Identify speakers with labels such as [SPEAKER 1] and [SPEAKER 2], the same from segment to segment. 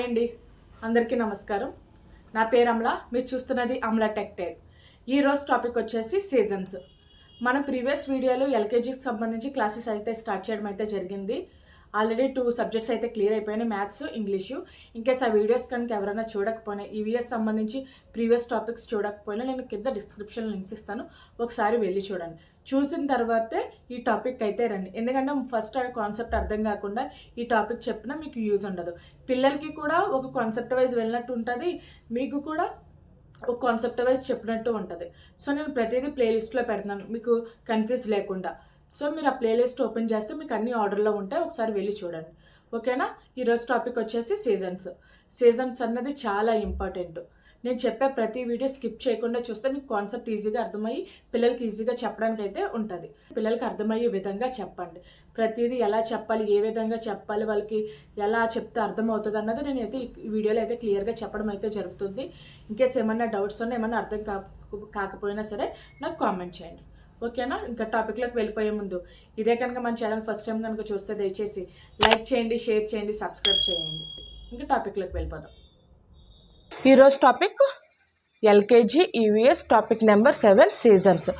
[SPEAKER 1] Hi అండి. అందరికీ నమస్కారం. నా పేరు అమల. మీరు చూస్తున్నది అమల టెక్ టైప్ ఈరోజు టాపిక్ వచ్చేసి సీజన్స్ మన ప్రీవియస్ వీడియోలో ఎల్కేజీకి సంబంధించి క్లాసెస్ అయితే స్టార్ట్ చేయడం అయితే జరిగింది. ఆల్రెడీ టూ సబ్జెక్ట్స్ అయితే క్లియర్ అయిపోయినాయి మ్యాథ్స్ ఇంగ్లీషు. ఇంకేస్ ఆ వీడియోస్ కనుక ఎవరైనా చూడకపోయినా ఈవీఎస్ సంబంధించి ప్రీవియస్ టాపిక్స్ చూడకపోయినా నేను కింద డిస్క్రిప్షన్ లింక్స్ ఇస్తాను. ఒకసారి వెళ్ళి చూడండి. చూసిన తర్వాతే ఈ టాపిక్ అయితే రండి. ఎందుకంటే ఫస్ట్ ఆ కాన్సెప్ట్ అర్థం కాకుండా ఈ టాపిక్ చెప్పినా మీకు యూజ్ ఉండదు. పిల్లలకి కూడా ఒక కాన్సెప్ట్ వైజ్ వెళ్ళినట్టు ఉంటుంది మీకు కూడా ఒక కాన్సెప్ట్ వైజ్ చెప్పినట్టు ఉంటుంది. సో నేను ప్రతిదీ ప్లేలిస్ట్లో పెడతాను మీకు కన్ఫ్యూజ్ లేకుండా. సో మీరు ఆ ప్లేలిస్ట్ ఓపెన్ చేస్తే మీకు అన్ని ఆర్డర్లో ఉంటాయి. ఒకసారి వెళ్ళి చూడండి. ఓకేనా? ఈరోజు టాపిక్ వచ్చేసి సీజన్స్ సీజన్స్ అన్నది చాలా ఇంపార్టెంట్ నేను చెప్పే ప్రతి వీడియో స్కిప్ చేయకుండా చూస్తే మీకు కాన్సెప్ట్ ఈజీగా అర్థమయ్యి పిల్లలకి ఈజీగా చెప్పడానికి అయితే ఉంటుంది. పిల్లలకి అర్థమయ్యే విధంగా చెప్పండి. ప్రతిదీ ఎలా చెప్పాలి ఏ విధంగా చెప్పాలి వాళ్ళకి ఎలా చెప్తే అర్థమవుతుంది అన్నది నేను అయితే ఈ వీడియోలో అయితే క్లియర్గా చెప్పడం అయితే జరుగుతుంది. ఇంకేస్ ఏమన్నా డౌట్స్ ఉన్నా ఏమన్నా అర్థం కా కాకపోయినా సరే నాకు కామెంట్ చేయండి. ఓకేనా? ఇంకా టాపిక్లోకి వెళ్ళిపోయే ముందు ఇదే కనుక మన ఛానల్ ఫస్ట్ టైం కనుక చూస్తే దయచేసి లైక్ చేయండి షేర్ చేయండి సబ్స్క్రైబ్ చేయండి. ఇంకా టాపిక్లోకి వెళ్ళిపోదాం. ఈరోజు topic LKG EVS topic number seven seasons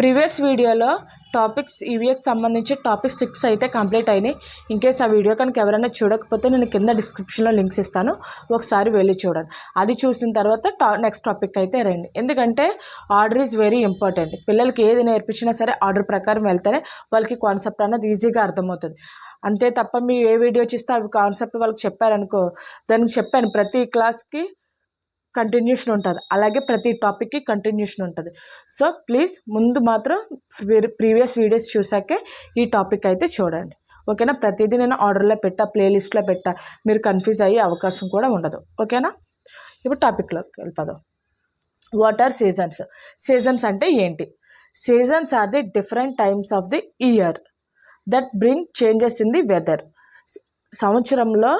[SPEAKER 1] previous వీడియోలో టాపిక్స్ ఈవీఎస్ సంబంధించి టాపిక్ సిక్స్ అయితే కంప్లీట్ అయినాయి. ఇన్కేస్ ఆ వీడియో కనుక ఎవరైనా చూడకపోతే నేను కింద డిస్క్రిప్షన్లో లింక్స్ ఇస్తాను. ఒకసారి వెళ్ళి చూడండి. అది చూసిన తర్వాత టా నెక్స్ట్ టాపిక్ అయితే రండి. ఎందుకంటే ఆర్డర్ ఈజ్ వెరీ ఇంపార్టెంట్ పిల్లలకి ఏది నేర్పించినా సరే ఆర్డర్ ప్రకారం వెళ్తేనే వాళ్ళకి కాన్సెప్ట్ అన్నది ఈజీగా అర్థమవుతుంది. అంతే తప్ప మీరు ఏ వీడియో చూస్తే అవి కాన్సెప్ట్ వాళ్ళకి చెప్పారనుకో దానికి చెప్పాను ప్రతి క్లాస్కి కంటిన్యూషన్ ఉంటుంది. అలాగే ప్రతి టాపిక్కి కంటిన్యూషన్ ఉంటుంది. సో ప్లీజ్ ముందు మాత్రం ప్రీవియస్ వీడియోస్ చూసాకే ఈ టాపిక్ అయితే చూడండి. ఓకేనా ప్రతిదీ నేను ఆర్డర్లో పెట్టా ప్లేలిస్ట్లో పెట్టా. మీరు కన్ఫ్యూజ్ అయ్యే అవకాశం కూడా ఉండదు. ఓకేనా ఇప్పుడు టాపిక్లోకి వెళ్ళిపోదాం వాట్ ఆర్ సీజన్స్ సీజన్స్ అంటే ఏంటి? Seasons are the different times of the year that bring changes in the weather సంవత్సరంలో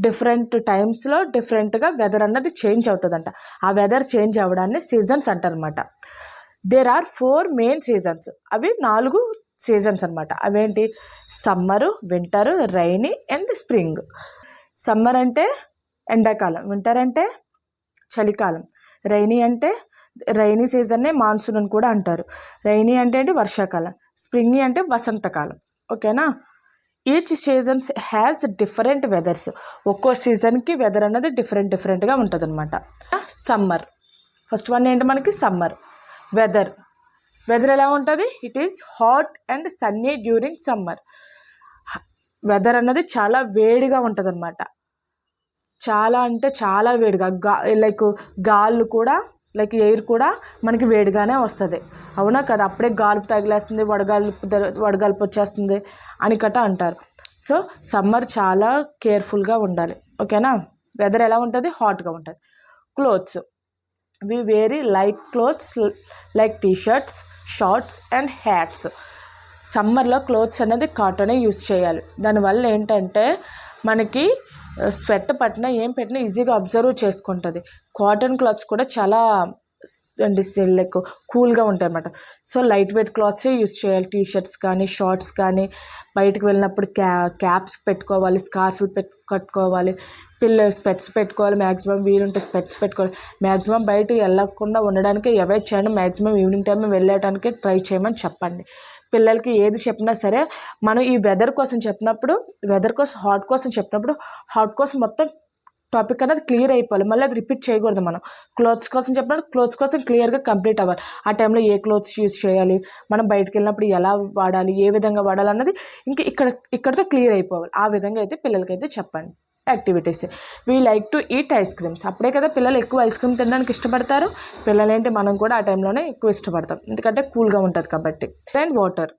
[SPEAKER 1] డిఫరెంట్ టైమ్స్లో డిఫరెంట్గా వెదర్ అన్నది చేంజ్ అవుతుందంట. ఆ వెదర్ చేంజ్ అవ్వడాన్ని సీజన్స్ అంటారనమాట there are four main seasons అవి నాలుగు సీజన్స్ అనమాట అవేంటి? Summer winter rainy and spring summer అంటే ఎండాకాలం వింటర్ అంటే చలికాలం. రైనీ అంటే రైనీ సీజన్నే మాన్సూన్ అని కూడా అంటారు. రైనీ అంటే ఏంటి? వర్షాకాలం. స్ప్రింగ్ అంటే వసంతకాలం. ఓకేనా each seasons has different weathers ఒక్కో సీజన్కి వెదర్ అన్నది డిఫరెంట్ డిఫరెంట్గా ఉంటుంది అనమాట సమ్మర్ ఫస్ట్ వన్ ఏంటి మనకి? సమ్మర్ వెదర్ వెదర్ ఎలా ఉంటుంది? It is hot and sunny during summer weather అన్నది చాలా వేడిగా ఉంటుంది అనమాట చాలా అంటే చాలా వేడిగా. గా లైక్ గాళ్ళు కూడా లైక్ ఎయిర్ కూడా మనకి వేడిగానే వస్తుంది. అవునా కదా? అప్పుడే గాలుపు తగిలేస్తుంది వడగాలుపు వడగాలుపు వచ్చేస్తుంది అని కట్ట అంటారు. సో సమ్మర్ చాలా కేర్ఫుల్గా ఉండాలి. ఓకేనా? వెదర్ ఎలా ఉంటుంది? హాట్గా ఉంటుంది. Clothes. We wear light clothes like T shirts shorts and hats. సమ్మర్లో క్లోత్స్ అనేది కాటనే యూస్ చేయాలి. దానివల్ల ఏంటంటే మనకి స్వెట్ పట్టినా ఏం పెట్టినా ఈజీగా అబ్జర్వ్ చేసుకుంటుంది. కాటన్ క్లాత్స్ కూడా చాలా లైక్ కూల్గా ఉంటాయి అన్నమాట సో లైట్ వెయిట్ క్లాత్సే యూస్ చేయాలి. టీ షర్ట్స్ కానీ షార్ట్స్ కానీ బయటకు వెళ్ళినప్పుడు క్యా క్యాప్స్ పెట్టుకోవాలి స్కార్ఫ్లు పెట్టు కట్టుకోవాలి పిల్ల స్పెట్స్ పెట్టుకోవాలి మ్యాక్సిమం వీలుంటే స్పెట్స్ పెట్టుకోవాలి. మ్యాక్సిమం బయట వెళ్ళకుండా ఉండడానికి అవాయిడ్ చేయండి మ్యాక్సిమం ఈవినింగ్ టైం వెళ్ళడానికి ట్రై చేయమని చెప్పండి. పిల్లలకి ఏది చెప్పినా సరే మనం ఈ వెదర్ కోసం చెప్పినప్పుడు వెదర్ కోసం హాట్ కోసం చెప్పినప్పుడు హాట్ కోసం మొత్తం టాపిక్ అనేది క్లియర్ అయిపోవాలి. మళ్ళీ అది రిపీట్ చేయకూడదు మనం. క్లోత్స్ కోసం చెప్పినప్పుడు క్లోత్స్ కోసం క్లియర్గా కంప్లీట్ అవ్వాలి. ఆ టైంలో ఏ క్లోత్స్ యూస్ చేయాలి? మనం బయటకు వెళ్ళినప్పుడు ఎలా వాడాలి? ఏ విధంగా వాడాలి అన్నది ఇంకా ఇక్కడ ఇక్కడతో క్లియర్ అయిపోవాలి. ఆ విధంగా అయితే పిల్లలకైతే చెప్పండి. Activities. We like to eat ice creams అప్పుడే కదా పిల్లలు ఎక్కువ ఐస్ క్రీమ్ తినడానికి ఇష్టపడతారు. పిల్లలేంటి మనం కూడా ఆ టైంలోనే ఎక్కువ ఇష్టపడతాం. ఎందుకంటే కూల్గా ఉంటుంది కాబట్టి. అండ్ వాటర్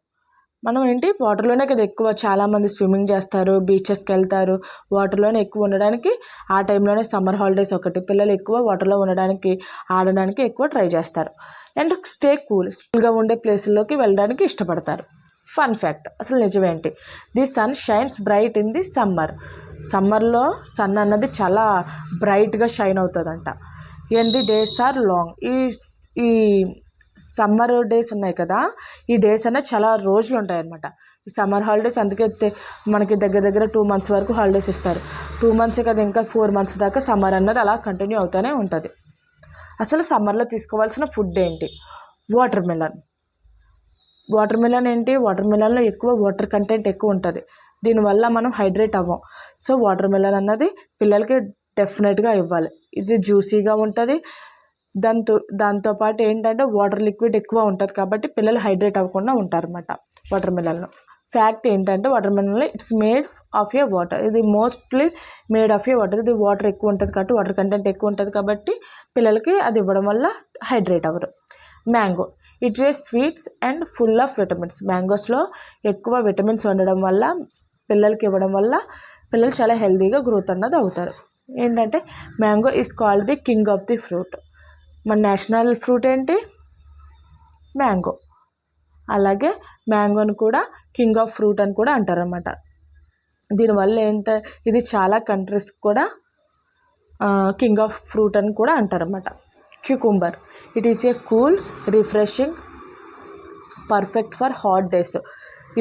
[SPEAKER 1] మనం ఏంటి వాటర్లోనే కదా ఎక్కువ చాలామంది స్విమ్మింగ్ చేస్తారు బీచెస్కి వెళ్తారు. వాటర్లోనే ఎక్కువ ఉండడానికి ఆ టైంలోనే సమ్మర్ హాలిడేస్ ఒకటి. పిల్లలు ఎక్కువ వాటర్లో ఉండడానికి ఆడడానికి ఎక్కువ ట్రై చేస్తారు. అండ్ స్టే కూల్ కూల్గా ఉండే ప్లేసుల్లోకి వెళ్ళడానికి ఇష్టపడతారు. ఫన్ ఫ్యాక్ట్ అసలు నిజమేంటి? The sun shines bright in the summer సమ్మర్లో సన్ అన్నది చాలా బ్రైట్గా షైన్ అవుతుందంట. And the days are long ఈ ఈ సమ్మర్ డేస్ ఉన్నాయి కదా ఈ డేస్ అనేది చాలా రోజులు ఉంటాయి అన్నమాట ఈ సమ్మర్ హాలిడేస్ అందుకే మనకి దగ్గర దగ్గర టూ మంత్స్ వరకు హాలిడేస్ ఇస్తారు. టూ మంత్స్ కదా ఇంకా ఫోర్ మంత్స్ దాకా సమ్మర్ అన్నది అలా కంటిన్యూ అవుతూనే ఉంటుంది. అసలు సమ్మర్లో తీసుకోవాల్సిన ఫుడ్ ఏంటి? వాటర్ మిలన్ వాటర్ మిలన్ ఏంటి? వాటర్ మిలన్లో ఎక్కువ వాటర్ కంటెంట్ ఎక్కువ ఉంటుంది. దీనివల్ల మనం హైడ్రేట్ అవ్వం. సో వాటర్ మిలన్ అన్నది పిల్లలకి డెఫినెట్గా ఇవ్వాలి. ఇది జ్యూసీగా ఉంటుంది. దాంతో దాంతోపాటు ఏంటంటే వాటర్ లిక్విడ్ ఎక్కువ ఉంటుంది కాబట్టి పిల్లలు హైడ్రేట్ అవ్వకుండా ఉంటారన్నమాట వాటర్ మిలన్లో. ఫ్యాక్ట్ ఏంటంటే వాటర్ మిలన్లో it's made of a water. ఇది mostly made of a water. ఇది వాటర్ ఎక్కువ ఉంటుంది కాబట్టి వాటర్ కంటెంట్ ఎక్కువ ఉంటుంది కాబట్టి పిల్లలకి అది ఇవ్వడం వల్ల హైడ్రేట్ అవ్వరు. Mango. It's a sweets and full of vitamins మ్యాంగోస్లో ఎక్కువ విటమిన్స్ ఉండడం వల్ల పిల్లలకి ఇవ్వడం వల్ల పిల్లలు చాలా హెల్తీగా గ్రోత్ అన్నది అవుతారు. ఏంటంటే mango is called the king of the fruit మన నేషనల్ ఫ్రూట్ ఏంటి? మ్యాంగో అలాగే మ్యాంగోని కూడా కింగ్ ఆఫ్ ఫ్రూట్ అని కూడా అంటారన్నమాట. దీనివల్ల ఏంట ఇది చాలా కంట్రీస్ కూడా కింగ్ ఆఫ్ ఫ్రూట్ అని కూడా అంటారన్నమాట. Cucumber it is a cool refreshing perfect for hot days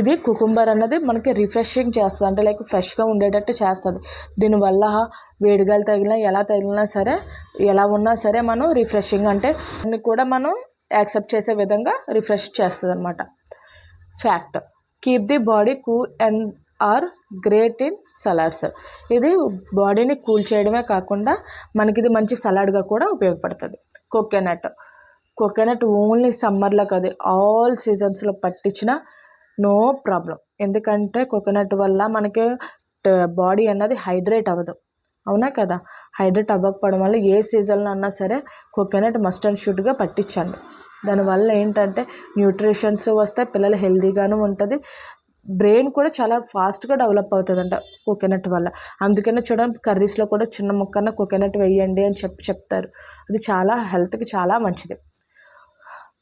[SPEAKER 1] ఇది కుకుంబర్ అన్నది మనకి రిఫ్రెషింగ్ చేస్తుంది. అంటే లైక్ ఫ్రెష్గా ఉండేటట్టు చేస్తుంది. దీనివల్ల వేడిగాలు తగిలినా ఎలా తగిలినా సరే ఎలా ఉన్నా సరే మనం రిఫ్రెషింగ్ అంటే అన్ని కూడా మనం యాక్సెప్ట్ చేసే విధంగా రిఫ్రెష్ చేస్తుంది అనమాట fact keep the body cool and are great in salads. ఇది బాడీని కూల్ చేయడమే కాకుండా మనకి ఇది మంచి సలాడ్గా కూడా ఉపయోగపడుతుంది. కోకోనట్. కోకోనట్ ఓన్లీ సమ్మర్లో కాదు ఆల్ సీజన్స్లో పట్టించిన నో ప్రాబ్లం. ఎందుకంటే కోకోనట్ వల్ల మనకి బాడీ అన్నది హైడ్రేట్ అవ్వదు. అవునా కదా? హైడ్రేట్ అవ్వకపోవడం వల్ల ఏ సీజన్లో అన్నా సరే కోకోనట్ మస్ట్ అండ్ షుడ్గా పట్టించండి. దానివల్ల ఏంటంటే న్యూట్రిషన్స్ వస్తే పిల్లలు హెల్తీగాను ఉంటుంది బ్రెయిన్ కూడా చాలా ఫాస్ట్గా డెవలప్ అవుతుందంట కోకోనట్ వల్ల. అందుకనే చూడండి కర్రీస్లో కూడా చిన్న ముక్కన కోకోనట్ వేయండి అని చెప్పి చెప్తారు. అది చాలా హెల్త్కి చాలా మంచిది.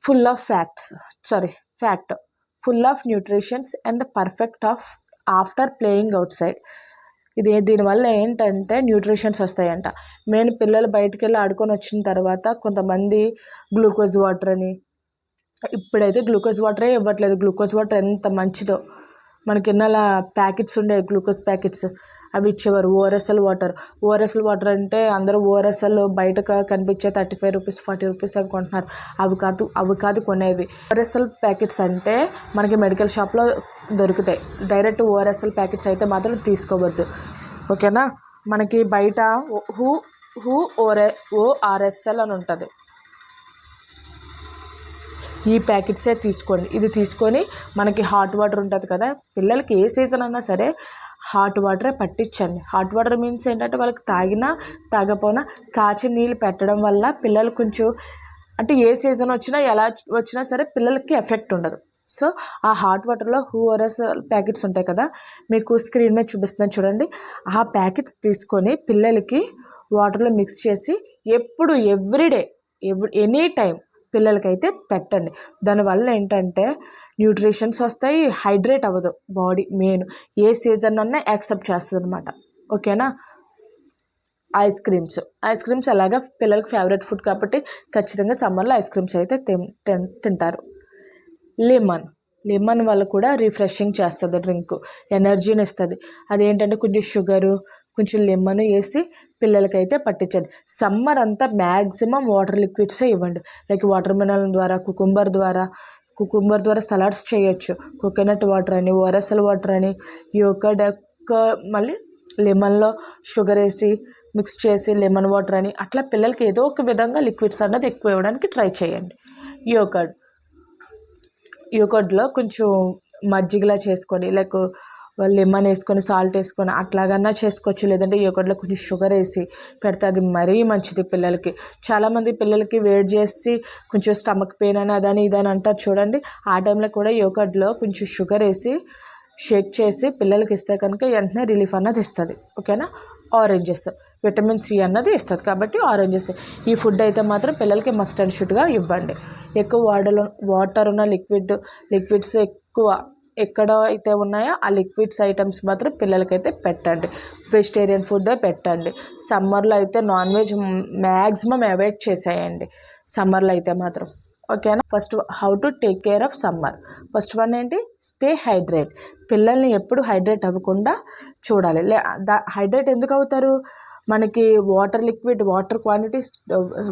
[SPEAKER 1] Full of facts sorry fact full of nutritions and perfect of after playing outside. ఇది దీనివల్ల ఏంటంటే న్యూట్రిషన్స్ వస్తాయంట. మెయిన్ పిల్లలు బయటికి వెళ్ళి ఆడుకొని వచ్చిన తర్వాత కొంతమంది గ్లూకోజ్ వాటర్ అని ఇప్పుడైతే గ్లూకోజ్ వాటరే ఇవ్వట్లేదు. గ్లూకోజ్ వాటర్ ఎంత మంచిదో. మనకి ఇన్నాళ్ళ ప్యాకెట్స్ ఉండే గ్లూకోజ్ ప్యాకెట్స్. అవి ఇచ్చేవారు. ORSL water. ఓఆర్ఎస్ఎల్ వాటర్ అంటే అందరూ ఓఆర్ఎస్ఎల్ బయట కనిపించే thirty five rupees forty rupees అవి కొంటున్నారు. అవి కాదు అవి కాదు కొనేవి. ఓఆర్ఎస్ఎల్ ప్యాకెట్స్ అంటే మనకి మెడికల్ షాప్లో దొరుకుతాయి. డైరెక్ట్ ఓఆర్ఎస్ఎల్ ప్యాకెట్స్ అయితే మాత్రం తీసుకోవద్దు. ఓకేనా? మనకి బయట హూ హూ ఓరే ఓఆర్ఎస్ఎల్ అని ఉంటుంది. ఈ ప్యాకెట్సే తీసుకోండి ఇది తీసుకొని మనకి హాట్ వాటర్ ఉంటుంది కదా పిల్లలకి ఏ సీజన్ అన్నా సరే హాట్ వాటరే పట్టించండి. హాట్ వాటర్ మీన్స్ ఏంటంటే వాళ్ళకి తాగినా తాగపోయినా కాచి నీళ్ళు పెట్టడం వల్ల పిల్లలు కొంచెం అంటే ఏ సీజన్ వచ్చినా ఎలా వచ్చినా సరే పిల్లలకి ఎఫెక్ట్ ఉండదు. సో ఆ హాట్ వాటర్లో హూఆర్ఎస్ ప్యాకెట్స్ ఉంటాయి కదా మీకు స్క్రీన్ మీద చూపిస్తున్నాను చూడండి. ఆ ప్యాకెట్స్ తీసుకొని పిల్లలకి వాటర్లో మిక్స్ చేసి ఎప్పుడు ఎవ్రీడే ఎవ్రీ ఎనీ టైం పిల్లలకైతే పెట్టండి. దానివల్ల ఏంటంటే న్యూట్రిషన్స్ వస్తాయి హైడ్రేట్ అవ్వదు బాడీ మెయిన్. ఏ సీజన్ అన్నా యాక్సెప్ట్ చేస్తుంది అనమాట ఓకేనా? Ice creams. ఐస్ క్రీమ్స్ అలాగా పిల్లలకి ఫేవరెట్ ఫుడ్ కాబట్టి ఖచ్చితంగా సమ్మర్లో ఐస్ క్రీమ్స్ అయితే తిన్ తింటారు. లెమన్. లెమన్ వల్ల కూడా రిఫ్రెషింగ్ చేస్తుంది డ్రింక్ ఎనర్జీని ఇస్తుంది. అదేంటంటే కొంచెం షుగరు కొంచెం లెమన్ వేసి పిల్లలకైతే పట్టించండి సమ్మర్ అంతా మ్యాక్సిమం వాటర్ లిక్విడ్సే ఇవ్వండి. లైక్ వాటర్ మినరల్ ద్వారా కుకుంబర్ ద్వారా కుకుంబర్ ద్వారా సలాడ్స్ చేయొచ్చు. కోకోనట్ వాటర్ అని ఓఆర్ఎస్ఎల్ వాటర్ అని యోకడ్ మళ్ళీ లెమన్లో షుగర్ వేసి మిక్స్ చేసి లెమన్ వాటర్ అని అట్లా పిల్లలకి ఏదో ఒక విధంగా లిక్విడ్స్ అన్నది ఎక్కువ ఇవ్వడానికి ట్రై చేయండి. యోకడ్. యోగర్ట్లో కొంచెం మజ్జిగలా చేసుకొని లైక్ లెమన్ వేసుకొని సాల్ట్ వేసుకొని అట్లాగన్నా చేసుకోవచ్చు. లేదంటే యోగర్ట్లో కొంచెం షుగర్ వేసి పెడితే అది మరీ మంచిది పిల్లలకి. చాలామంది పిల్లలకి వేడి చేసి కొంచెం స్టమక్ పెయిన్ అని అదని ఇదని అంటారు చూడండి. ఆ టైంలో కూడా యోగర్ట్లో కొంచెం షుగర్ వేసి షేక్ చేసి పిల్లలకి ఇస్తే కనుక వెంటనే రిలీఫ్ అన్నది ఇస్తుంది. ఓకేనా? ఆరెంజెస్. విటమిన్ సి అన్నది ఇస్తుంది. కాబట్టి ఆరెంజెస్. ఈ ఫుడ్ అయితే మాత్రం పిల్లలకి మస్ట్ అండ్ షుడ్గా ఇవ్వండి. ఎక్కువ వాటర్ వాటర్ ఉన్న లిక్విడ్ లిక్విడ్స్ ఎక్కువ ఎక్కడ అయితే ఉన్నాయో ఆ లిక్విడ్స్ ఐటమ్స్ మాత్రం పిల్లలకైతే పెట్టండి. వెజిటేరియన్ ఫుడ్ పెట్టండి. సమ్మర్లో అయితే నాన్ వెజ్ మ్యాక్సిమం అవాయిడ్ చేసేయండి సమ్మర్లో అయితే మాత్రం. ఓకేనా? First how to take care of summer. First one ఏంటి? Stay hydrate. పిల్లల్ని ఎప్పుడు హైడ్రేట్ అవ్వకుండా చూడాలి. లే దా- హైడ్రేట్ ఎందుకు అవుతారు? మనకి వాటర్ లిక్విడ్ వాటర్ క్వాంటిటీ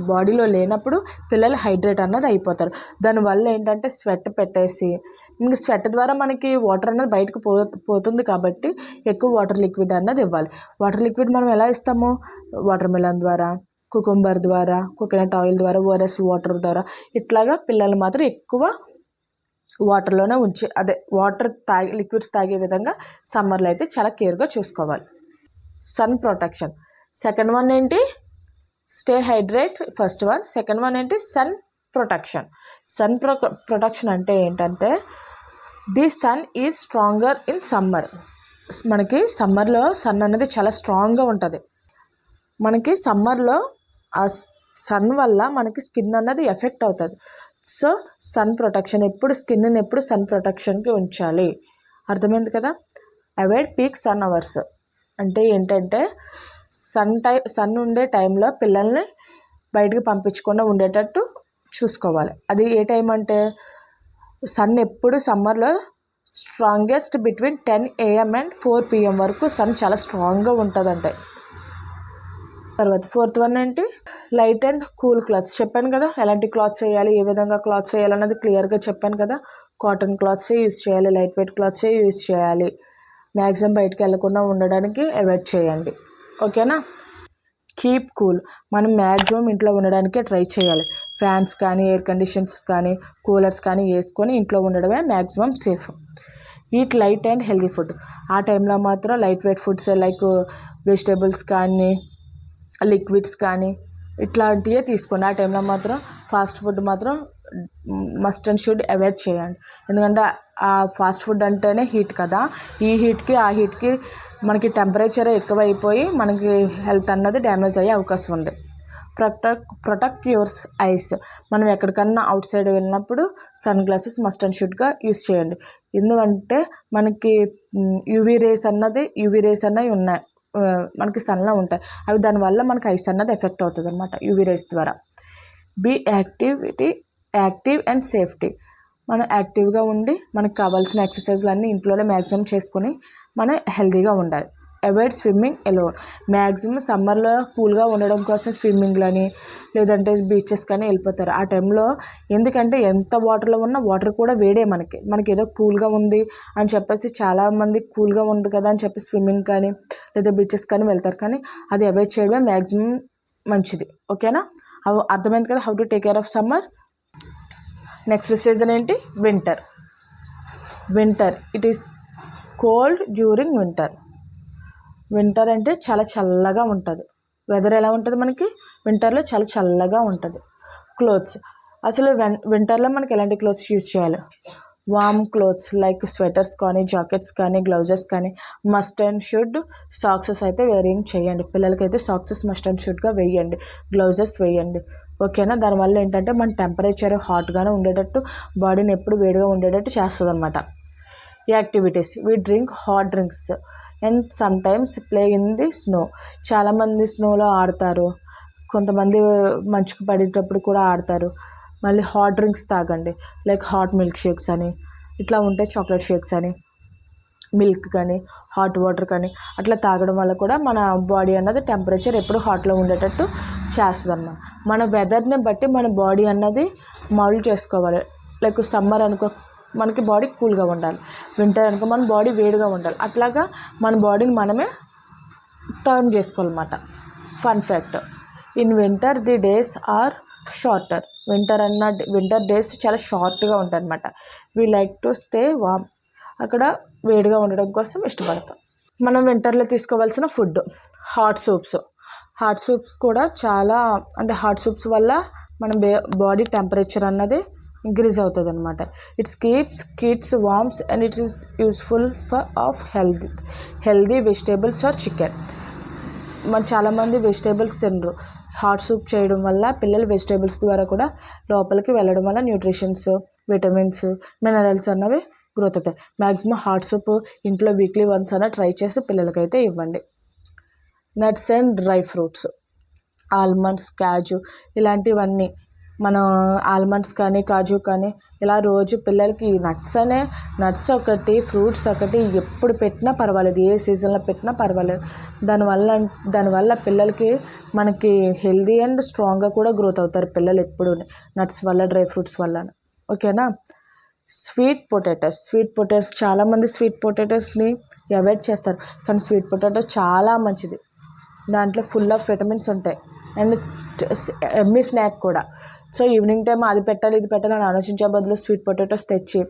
[SPEAKER 1] బాడీలో లేనప్పుడు పిల్లలు హైడ్రేట్ అన్నది అయిపోతారు. దానివల్ల ఏంటంటే స్వెట్ పెట్టేసి ఇంకా స్వెట్ ద్వారా మనకి వాటర్ అన్నది బయటకు పో పోతుంది కాబట్టి ఎక్కువ వాటర్ లిక్విడ్ అన్నది ఇవ్వాలి. వాటర్ లిక్విడ్ మనం ఎలా ఇస్తాము? వాటర్ మిలన్ ద్వారా. కుకుంబర్ ద్వారా కోకోనట్ ఆయిల్ ద్వారా ఓఆర్ఎస్ వాటర్ ద్వారా ఇట్లాగా పిల్లలు మాత్రం ఎక్కువ వాటర్లోనే ఉంచి అదే వాటర్ తాగి లిక్విడ్స్ తాగే విధంగా సమ్మర్లో అయితే చాలా కేర్గా చూసుకోవాలి. సన్ ప్రొటెక్షన్ సెకండ్ వన్ ఏంటి? Stay hydrate first one second one ఏంటి? Sun protection sun pro protection అంటే ఏంటంటే the sun is stronger in summer మనకి సమ్మర్లో సన్ అనేది చాలా స్ట్రాంగ్గా ఉంటుంది. మనకి సమ్మర్లో ఆ సన్ వల్ల మనకి స్కిన్ అన్నది ఎఫెక్ట్ అవుతుంది. సో సన్ ప్రొటెక్షన్ ఎప్పుడు స్కిన్ని ఎప్పుడు సన్ ప్రొటెక్షన్కి ఉంచాలి? అర్థమైంది కదా? Avoid peak sun hours. అంటే ఏంటంటే సన్ టై సన్ ఉండే టైంలో పిల్లల్ని బయటకు పంపించకుండా ఉండేటట్టు చూసుకోవాలి. అది ఏ టైం అంటే సన్ ఎప్పుడు సమ్మర్లో strongest between ten AM and four PM వరకు సన్ చాలా స్ట్రాంగ్గా ఉంటుందంటే. తర్వాత ఫోర్త్ వన్ ఏంటి? Light and cool clothes. చెప్పాను కదా ఎలాంటి క్లాత్స్ వేయాలి ఏ విధంగా క్లాత్స్ వేయాలి అన్నది క్లియర్గా చెప్పాను కదా. కాటన్ క్లాత్సే యూజ్ చేయాలి లైట్ వెయిట్ క్లాత్సే యూజ్ చేయాలి. మ్యాక్సిమం బయటకు వెళ్ళకుండా ఉండడానికి అవాయిడ్ చేయండి. ఓకేనా? Keep cool. మనం మ్యాక్సిమం ఇంట్లో ఉండడానికే ట్రై చేయాలి. ఫ్యాన్స్ కానీ ఎయిర్ కండిషన్స్ కానీ కూలర్స్ కానీ వేసుకొని ఇంట్లో ఉండడమే maximum safe. Eat light and healthy food. ఆ టైంలో మాత్రం light weight foods like vegetables కానీ లిక్విడ్స్ కానీ ఇట్లాంటివే తీసుకోండి. ఆ టైంలో మాత్రం ఫాస్ట్ ఫుడ్ మాత్రం మస్ట్ అండ్ షుడ్ అవాయిడ్ చేయండి. ఎందుకంటే ఆ ఫాస్ట్ ఫుడ్ అంటేనే హీట్ కదా. ఈ హీట్కి ఆ హీట్కి మనకి టెంపరేచర్ ఎక్కువైపోయి మనకి హెల్త్ అన్నది డ్యామేజ్ అయ్యే అవకాశం ఉంది. Protect protect yours eyes. మనం ఎక్కడికన్నా అవుట్ సైడ్ వెళ్ళినప్పుడు సన్ గ్లాసెస్ మస్ట్ అండ్ షుడ్గా యూస్ చేయండి. ఎందుకంటే మనకి యూవీ రేస్ అన్నది యూవీ రేస్ అన్నవి ఉన్నాయి. మనకి సన్లా ఉంటాయి. అవి దానివల్ల మనకి ఐస్ అన్నది ఎఫెక్ట్ అవుతుంది అనమాట యూవీ రేస్ ద్వారా. Be activity active and safety. మనం యాక్టివ్గా ఉండి మనకు కావాల్సిన ఎక్సర్సైజ్లు అన్నీ ఇంట్లోనే మ్యాక్సిమం చేసుకొని మనం హెల్తీగా ఉండాలి. అవాయిడ్ స్విమ్మింగ్ ఎలోన్ మ్యాక్సిమం సమ్మర్లో కూల్గా ఉండడం కోసం స్విమ్మింగ్లని లేదంటే బీచెస్ కానీ వెళ్ళిపోతారు. ఆ టైంలో ఎందుకంటే ఎంత వాటర్లో ఉన్నా వాటర్ కూడా వేడే మనకి. మనకి ఏదో కూల్గా ఉంది అని చెప్పేసి చాలామంది కూల్గా ఉంది కదా అని చెప్పి స్విమ్మింగ్ కానీ లేదా బీచెస్ కానీ వెళ్తారు. కానీ అది అవాయిడ్ చేయడమే మ్యాక్సిమం మంచిది. ఓకేనా? అవి అర్థమైంది కదా? How to take care of summer? Next season ఏంటి? Winter. Winter. It is cold during winter. Winter అంటే చాలా చల్లగా ఉంటుంది. వెదర్ ఎలా ఉంటుంది మనకి? వింటర్లో చాలా చల్లగా ఉంటుంది. క్లోత్స్ అసలు వెన్ వింటర్లో మనకి ఎలాంటి క్లోత్స్ యూజ్ చేయాలి? వామ్ క్లోత్స్ లైక్ స్వెటర్స్ కానీ జాకెట్స్ కానీ గ్లౌజెస్ కానీ మస్ట్ అండ్ షుడ్ సాక్సెస్ అయితే వేరింగ్ చేయండి. పిల్లలకైతే సాక్సెస్ మస్ట్ అండ్ షుడ్గా వేయండి. గ్లౌజెస్ వేయండి. ఓకేనా దానివల్ల ఏంటంటే మన టెంపరేచర్ హాట్గానే ఉండేటట్టు బాడీని ఎప్పుడు వేడిగా ఉండేటట్టు చేస్తుంది అనమాట activities. We drink hot drinks and sometimes play in the snow చాలామంది స్నోలో ఆడతారు. కొంతమంది మంచుకు పడేటప్పుడు కూడా ఆడతారు. మళ్ళీ హాట్ డ్రింక్స్ తాగండి. లైక్ హాట్ మిల్క్ షేక్స్ అని. ఇట్లా ఉంటాయి చాక్లెట్ షేక్స్ అని. మిల్క్ కానీ హాట్ వాటర్ కానీ అట్లా తాగడం వల్ల కూడా మన బాడీ అన్నది టెంపరేచర్ ఎప్పుడు హాట్లో ఉండేటట్టు చేస్తుంది అన్నమాట మన వెదర్ని బట్టి మన బాడీ అన్నది మౌల్డ్ చేసుకోవాలి. లైక్ సమ్మర్ అనుకో మనకి బాడీ కూల్గా ఉండాలి. వింటర్ అనుకో మన బాడీ వేడిగా ఉండాలి. అట్లాగా మన బాడీని మనమే టర్న్ చేసుకోవాలన్నమాట. Fun fact in winter the days are shorter winter అన్న వింటర్ డేస్ చాలా షార్ట్గా ఉంటాయి అనమాట we like to stay warm అక్కడ వేడిగా ఉండడం కోసం ఇష్టపడతాం. మనం వింటర్లో తీసుకోవాల్సిన food hot soups hot soups కూడా చాలా అంటే హాట్ సూప్స్ వల్ల మన బే బాడీ టెంపరేచర్ అన్నది ఇంక్రీజ్ అవుతుంది అనమాట it's keeps kids warms and it is useful for of health healthy vegetables or chicken మన చాలామంది వెజిటేబుల్స్ తినరు. హాట్ సూప్ చేయడం వల్ల పిల్లలు వెజిటేబుల్స్ ద్వారా కూడా లోపలికి వెళ్ళడం వల్ల న్యూట్రిషన్స్ విటమిన్స్ మినరల్స్ అన్నవి గ్రోత్ అవుతాయి. మ్యాక్సిమం హాట్ సూప్ ఇంట్లో వీక్లీ వన్స్ అన్న ట్రై చేసి పిల్లలకైతే ఇవ్వండి. Nuts and dry fruits almonds క్యాజు ఇలాంటివన్నీ మన ఆల్మండ్స్ కానీ కాజు కానీ ఇలా రోజు పిల్లలకి నట్స్ అనే నట్స్ ఒకటి ఫ్రూట్స్ ఒకటి ఎప్పుడు పెట్టినా పర్వాలేదు. ఏ సీజన్లో పెట్టినా పర్వాలేదు. దానివల్ల దానివల్ల పిల్లలకి మనకి హెల్దీ అండ్ స్ట్రాంగ్గా కూడా గ్రోత్ అవుతారు పిల్లలు ఎప్పుడు. నట్స్ వల్ల డ్రై ఫ్రూట్స్ వల్ల. ఓకేనా? Sweet potatoes. స్వీట్ పొటాటోస్ చాలామంది స్వీట్ పొటాటోస్ని అవాయిడ్ చేస్తారు. కానీ స్వీట్ పొటాటో చాలా మంచిది. దాంట్లో ఫుల్ ఆఫ్ విటమిన్స్ ఉంటాయి. అండ్ ఎమ్మీ స్నాక్ కూడా. సో ఈవినింగ్ టైం అది పెట్టాలి ఇది పెట్టాలి అని ఆలోచించే బదులు స్వీట్ పొటాటోస్ తెచ్చి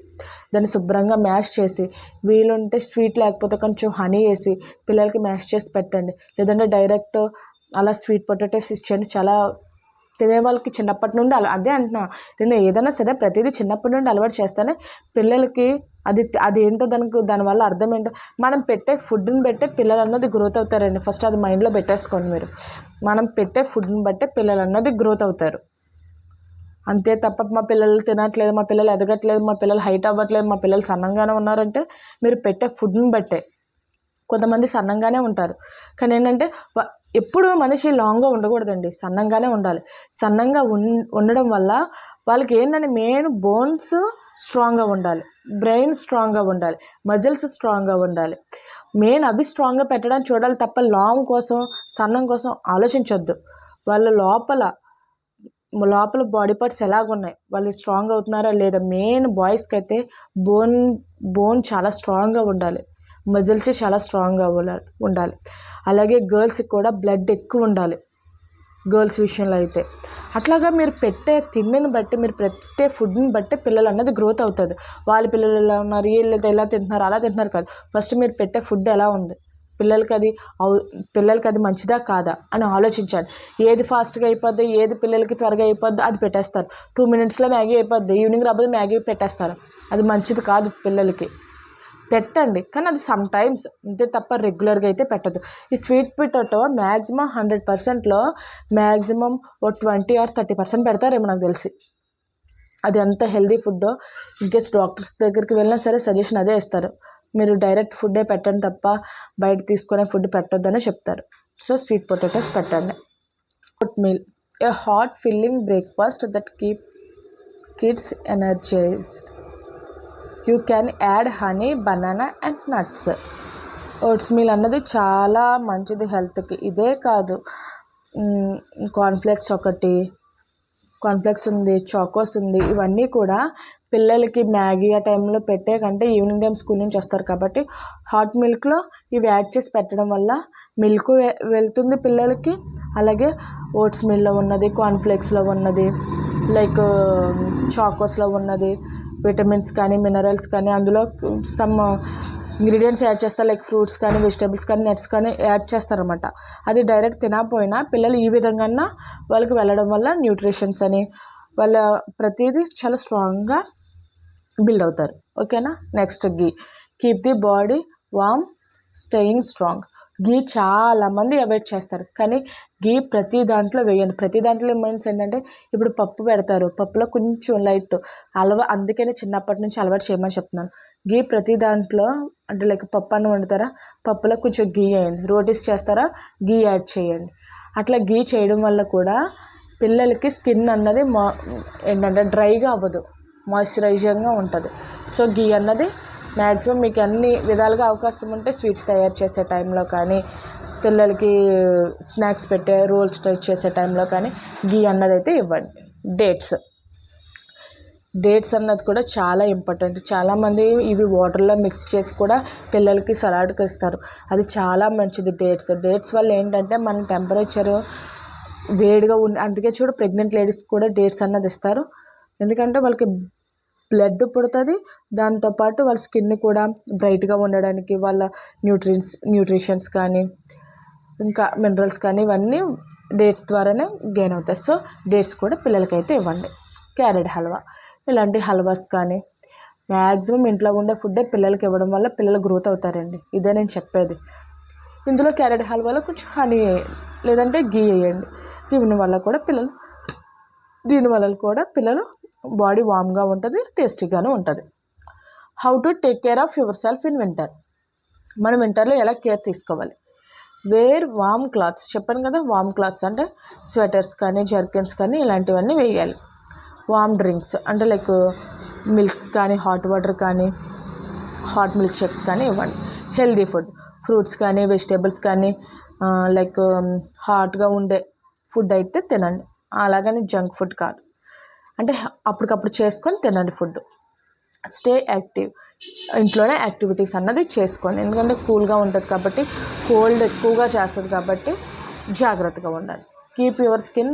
[SPEAKER 1] దాన్ని శుభ్రంగా మ్యాష్ చేసి వీలుంటే స్వీట్ లేకపోతే కొంచెం హనీ వేసి పిల్లలకి మ్యాష్ చేసి పెట్టండి. లేదంటే డైరెక్ట్ అలా స్వీట్ పొటాటోస్ ఇచ్చేయండి. చాలా తినే వాళ్ళకి చిన్నప్పటి నుండి అలా అదే అంటున్నా. నేను ఏదైనా సరే ప్రతిదీ చిన్నప్పటి నుండి అలవాటు చేస్తేనే పిల్లలకి అది అది ఏంటో దానికి దానివల్ల అర్థం ఏంటో మనం పెట్టే ఫుడ్ని బట్టే పిల్లలు అన్నది గ్రోత్ అవుతారండి. ఫస్ట్ అది మైండ్లో పెట్టేసుకోండి మీరు. మనం పెట్టే ఫుడ్ని బట్టే పిల్లలు అన్నది గ్రోత్ అవుతారు. అంతే తప్ప మా పిల్లలు తినట్లేదు మా పిల్లలు ఎదగట్లేదు మా పిల్లలు హైట్ అవ్వట్లేదు మా పిల్లలు సన్నంగానే ఉన్నారంటే మీరు పెట్టే ఫుడ్ని బట్టే. కొంతమంది సన్నంగానే ఉంటారు. కానీ ఏంటంటే ఎప్పుడు మనిషి లాంగ్గా ఉండకూడదండి. సన్నంగానే ఉండాలి. సన్నంగా ఉండడం వల్ల వాళ్ళకి ఏంటంటే మెయిన్ బోన్స్ స్ట్రాంగ్గా ఉండాలి. బ్రెయిన్ స్ట్రాంగ్గా ఉండాలి. మజిల్స్ స్ట్రాంగ్గా ఉండాలి. మెయిన్ అవి స్ట్రాంగ్గా పెట్టడానికి చూడాలి తప్ప లాంగ్ కోసం సన్నం కోసం ఆలోచించొద్దు. వాళ్ళ లోపల లోపల బాడీ పార్ట్స్ ఎలాగున్నాయి? వాళ్ళు స్ట్రాంగ్ అవుతున్నారా లేదా? మెయిన్ బాయ్స్కి అయితే బోన్ బోన్ చాలా స్ట్రాంగ్గా ఉండాలి. మజిల్స్ చాలా స్ట్రాంగ్గా ఉండాలి అలాగే గర్ల్స్కి కూడా బ్లడ్ ఎక్కువ ఉండాలి గర్ల్స్ విషయంలో అయితే. అట్లాగా మీరు పెట్టే తిండిని బట్టి మీరు పెట్టే ఫుడ్ని బట్టి పిల్లలు అన్నది గ్రోత్ అవుతుంది వాళ్ళ పిల్లలు ఎలా ఉన్నారు? వీళ్ళు ఎలా తింటున్నారు అలా తింటున్నారు కాదు. ఫస్ట్ మీరు పెట్టే ఫుడ్ ఎలా ఉంది? పిల్లలకి అది అవు పిల్లలకి అది మంచిదా కాదా అని ఆలోచించాలి ఏది ఫాస్ట్గా అయిపోద్ది ఏది పిల్లలకి త్వరగా అయిపోద్ది అది పెట్టేస్తారు. టూ మినిట్స్లో మ్యాగీ అయిపోద్ది ఈవినింగ్ రాబోదు మ్యాగీ పెట్టేస్తారు. అది మంచిది కాదు పిల్లలకి. పెట్టండి కానీ అది సమ్ టైమ్స్ అంతే తప్ప రెగ్యులర్గా అయితే పెట్టద్దు. ఈ స్వీట్ పొటాటో మ్యాక్సిమం హండ్రెడ్ పర్సెంట్లో మ్యాక్సిమం ఓ ట్వంటీ ఆర్ థర్టీ పర్సెంట్ పెడతారేమో నాకు తెలిసి. అది ఎంత హెల్దీ ఫుడ్ ఇన్కేస్ డాక్టర్స్ దగ్గరికి వెళ్ళినా సరే సజెషన్ అదే ఇస్తారు. మీరు డైరెక్ట్ ఫుడ్డే పెట్టండి తప్ప బయట తీసుకునే ఫుడ్ పెట్టొద్దనే చెప్తారు. సో స్వీట్ పొటాటోస్ పెట్టండి. Oatmeal a hot filling breakfast that keep kids energize you can add honey banana and nuts oats meal అన్నది చాలా మంచిది హెల్త్కి. ఇదే కాదు. కార్న్ఫ్లెక్స్ ఒకటి కార్న్ఫ్లెక్స్ ఉంది చాకోస్ ఉంది ఇవన్నీ కూడా పిల్లలకి మ్యాగీ ఆ టైంలో పెట్టే కంటే ఈవినింగ్ టైం స్కూల్ నుంచి వస్తారు కాబట్టి హాట్ మిల్క్లో ఇవి యాడ్ చేసి పెట్టడం వల్ల మిల్క్ వెళ్తుంది పిల్లలకి. అలాగే ఓట్స్ మిల్లో ఉన్నది కార్న్ఫ్లెక్స్లో ఉన్నది లైక్ చాకోస్లో ఉన్నది విటమిన్స్ కానీ మినరల్స్ కానీ అందులో సమ్ ఇంగ్రీడియంట్స్ యాడ్ చేస్తారు లైక్ ఫ్రూట్స్ కానీ వెజిటేబుల్స్ కానీ నట్స్ కానీ యాడ్ చేస్తారనమాట అది డైరెక్ట్ తినకపోయినా పిల్లలు ఈ విధంగా వాళ్ళకి వెళ్ళడం వల్ల న్యూట్రిషన్స్ అని వాళ్ళ ప్రతిదీ చాలా స్ట్రాంగ్గా బిల్డ్ అవుతారు. ఓకేనా? Next ghee. Keep the body warm staying strong ghee చాలామంది అవాయిడ్ చేస్తారు. కానీ గీ ప్రతి దాంట్లో వేయండి ప్రతి దాంట్లో మీన్స్ ఏంటంటే ఇప్పుడు పప్పు పెడతారు. పప్పులో కొంచెం లైట్ అలవా అందుకనే చిన్నప్పటి నుంచి అలవాటు చేయమని చెప్తున్నాను. గీ ప్రతి దాంట్లో అంటే లైక్ పప్పు అన్నం వండుతారా? పప్పులో కొంచెం గీ వేయండి. రోటీస్ చేస్తారా? గీ యాడ్ చేయండి. అట్లా గీ చేయడం వల్ల కూడా పిల్లలకి స్కిన్ అన్నది మా ఏంటంటే డ్రైగా అవ్వదు. మాయిశ్చరైజింగ్గా ఉంటుంది. సో గీ అన్నది మ్యాక్సిమం మీకు అన్ని విధాలుగా అవకాశం ఉంటే స్వీట్స్ తయారు చేసే టైంలో కానీ పిల్లలకి స్నాక్స్ పెట్టే రోల్స్ చేసే టైంలో కానీ గీ అన్నది అయితే ఇవ్వండి. డేట్స్. డేట్స్ అన్నది కూడా చాలా ఇంపార్టెంట్. చాలామంది ఇవి వాటర్లో మిక్స్ చేసి కూడా పిల్లలకి సలాడ్కి ఇస్తారు. అది చాలా మంచిది డేట్స్. డేట్స్ వల్ల ఏంటంటే మన టెంపరేచరు వేడిగా ఉండి అందుకే చూడు ప్రెగ్నెంట్ లేడీస్ కూడా డేట్స్ అన్నది ఇస్తారు. ఎందుకంటే వాళ్ళకి బ్లడ్ పుడుతుంది. దాంతోపాటు వాళ్ళ స్కిన్ కూడా బ్రైట్గా ఉండడానికి వాళ్ళ న్యూట్రిన్స్ న్యూట్రిషన్స్ కానీ ఇంకా మినరల్స్ కానీ ఇవన్నీ డేట్స్ ద్వారానే గెయిన్ అవుతాయి. సో డేట్స్ కూడా పిల్లలకైతే ఇవ్వండి. క్యారెట్ హల్వా. ఇలాంటి హల్వాస్ కానీ మ్యాక్సిమం ఇంట్లో ఉండే ఫుడ్డే పిల్లలకి ఇవ్వడం వల్ల పిల్లలు గ్రోత్ అవుతారండి. ఇదే నేను చెప్పేది. ఇందులో క్యారెట్ హల్వాలో కొంచెం హనీ లేదంటే గీ వేయండి. దీనివల్ల కూడా పిల్లలు దీనివల్ల కూడా పిల్లలు బాడీ వామ్గా ఉంటుంది టేస్టీగాను ఉంటుంది. How to take care of yourself in winter. మనం వింటర్లో ఎలా కేర్ తీసుకోవాలి? వేర్ వామ్ క్లాత్స్ చెప్పాను కదా వామ్ క్లాత్స్ అంటే స్వెటర్స్ కానీ జర్కిన్స్ కానీ ఇలాంటివన్నీ వేయాలి. వామ్ డ్రింక్స్ అంటే లైక్ మిల్క్స్ కానీ హాట్ వాటర్ కానీ హాట్ మిల్క్ షేక్స్ కానీ ఇవ్వండి. హెల్దీ ఫుడ్ ఫ్రూట్స్ కానీ వెజిటేబుల్స్ కానీ లైక్ హాట్గా ఉండే ఫుడ్ అయితే తినండి. అలాగని జంక్ ఫుడ్ కాదు. అంటే అప్పటికప్పుడు చేసుకొని తినండి ఫుడ్ స్టే యాక్టివ్ ఇంట్లోనే యాక్టివిటీస్ అన్నది చేసుకోండి. ఎందుకంటే కూల్గా ఉంటుంది కాబట్టి కోల్డ్ ఎక్కువగా చేస్తుంది కాబట్టి జాగ్రత్తగా ఉండండి. కీప్ యువర్ స్కిన్